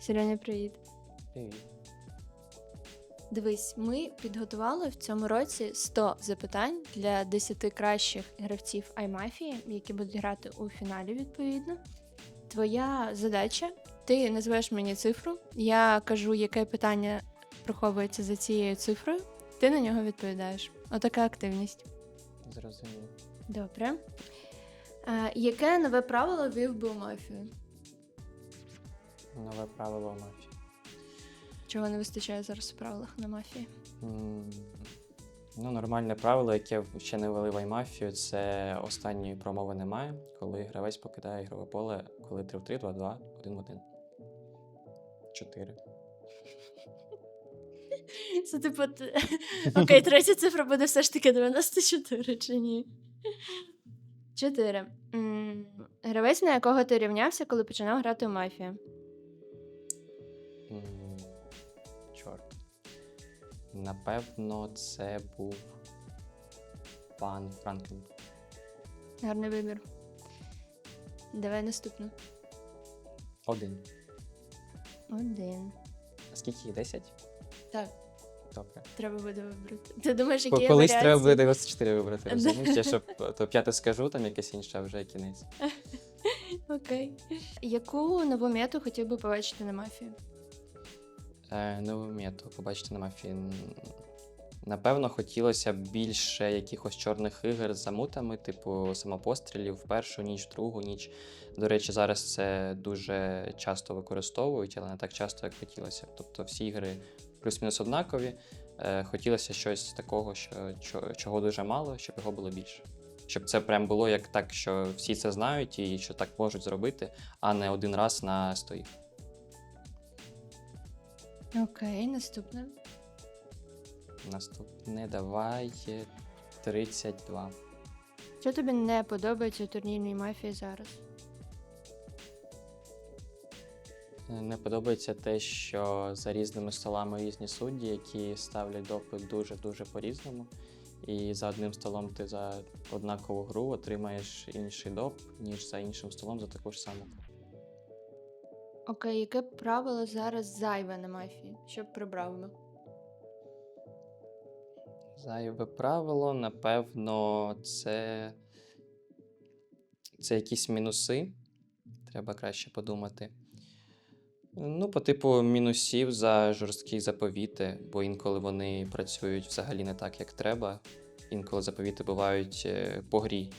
Сереня, привіт. Привіт. Дивись, ми підготували в цьому році 100 запитань для 10 кращих гравців iMafia, які будуть грати у фіналі відповідно. Твоя задача: ти називаєш мені цифру, я кажу, яке питання приховується за цією цифрою. Ти на нього відповідаєш. Отака активність. Зрозумів. Добре. Е, яке нове правило ввів би у мафію? Нове правило у мафії. Чого не вистачає зараз у правилах на мафії? М, Ну, нормальне правило, яке ще не ввели в iMafia, це останньої промови немає, коли гравець покидає ігрове поле, коли 3 в 3, 2 в 2, 1 в 1. 4. Це типу. т- Окей, третя цифра буде все ж таки 94 чи ні? 4. Гравець, на якого ти рівнявся, коли починав грати у мафію. Чорт. Напевно, це був пан Франклін. Гарний вибір. Давай наступну. Один. Один. А скільки їх? 10? Так, Добре. треба буде вибрати. Ти думаєш, які є колись треба буде 94 вибрати, розумієш? Я щоб то п'яте скажу, там якесь інше, а вже кінець. Окей. Яку нову мету хотів би побачити на мафії? Е, нову мету побачити на мафії. М, Напевно, хотілося б більше якихось чорних ігор з замутами, типу самопострілів в першу ніч, в другу ніч. До речі, зараз це дуже часто використовують, але не так часто, як хотілося. Тобто всі ігри плюс-мінус однакові. Е, хотілося щось такого, що, чого дуже мало, щоб його було більше. Щоб це прям було як так, що всі це знають і що так можуть зробити, а не один раз на 100 ігор. Окей, наступне. Наступне давай е, 32. Що тобі не подобається у турнірній мафії зараз? Е, Не подобається те, що за різними столами різні судді, які ставлять допит дуже-дуже по-різному. І за одним столом ти за однакову гру отримаєш інший доп, ніж за іншим столом за таку ж саму гру. Окей, яке правило зараз зайве на мафії? Що б прибрав би? Зайве правило, напевно, це, це якісь мінуси. Треба краще подумати. Ну, по типу мінусів за жорсткі заповіти, бо інколи вони працюють взагалі не так, як треба. Інколи заповіти бувають е, по грі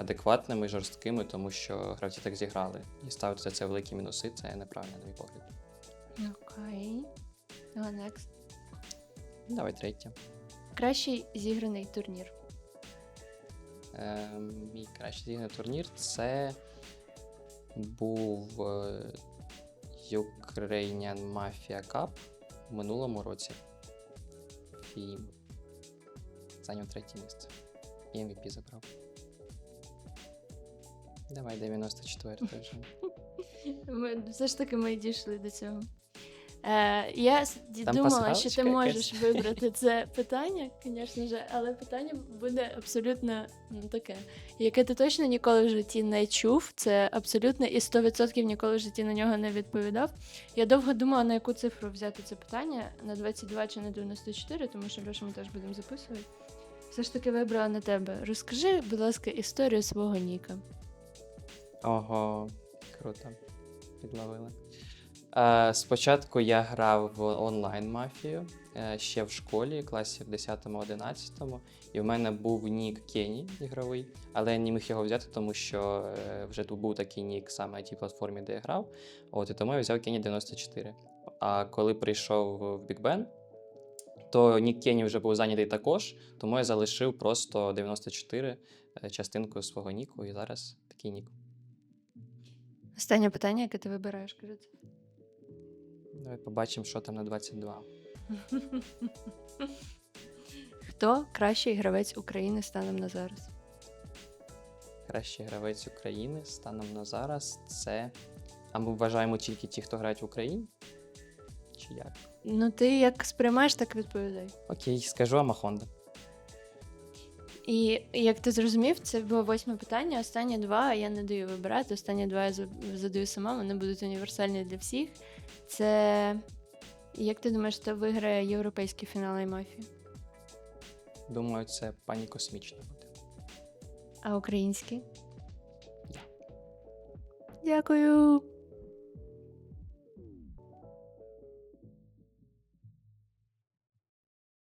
адекватними, жорсткими, тому що гравці так зіграли. І ставити за це великі мінуси це неправильно, на мій погляд. Окей. Ну, next. Давай третє. Кращий зіграний турнір. Е, мій кращий зіграний турнір це був е, Ukrainian Mafia Cup в минулому році. І зайняв третє місце. І MVP забрав. Давай 94 вже. Ми, все ж таки ми дійшли до цього. Е, я Там думала, що ти можеш якась. вибрати це питання, звісно ж, але питання буде абсолютно ну, таке, яке ти точно ніколи в житті не чув. Це абсолютно і 100% ніколи в житті на нього не відповідав. Я довго думала, на яку цифру взяти це питання: на 22 чи на 94, тому що Льоша ми теж будемо записувати. Все ж таки вибрала на тебе. Розкажи, будь ласка, історію свого Ніка. Ого, круто. Підловили. Е, спочатку я грав в онлайн мафію е, ще в школі, класі в 10-11, і в мене був нік Кені ігровий, але я не міг його взяти, тому що е, вже тут був такий нік саме на тій платформі, де я грав. От, і тому я взяв Кені 94. А коли прийшов в Big Ben, то нік Кені вже був зайнятий також, тому я залишив просто 94 е, частинкою свого ніку, і зараз такий нік. Останнє питання, яке ти вибираєш, кажи. Давай побачимо, що там на 22. Хто кращий гравець України станом на зараз? Кращий гравець України станом на зараз це. А ми вважаємо тільки ті, хто грають в Україні? Чи як? Ну, ти як сприймаєш, так відповідай. Окей, скажу Амахонда. І як ти зрозумів, це було восьме питання. Останні два я не даю вибирати. Останні два я задаю сама, вони будуть універсальні для всіх. Це як ти думаєш, хто виграє європейський фінал мафії? Думаю, це пані космічна буде. А український? Я. Дякую.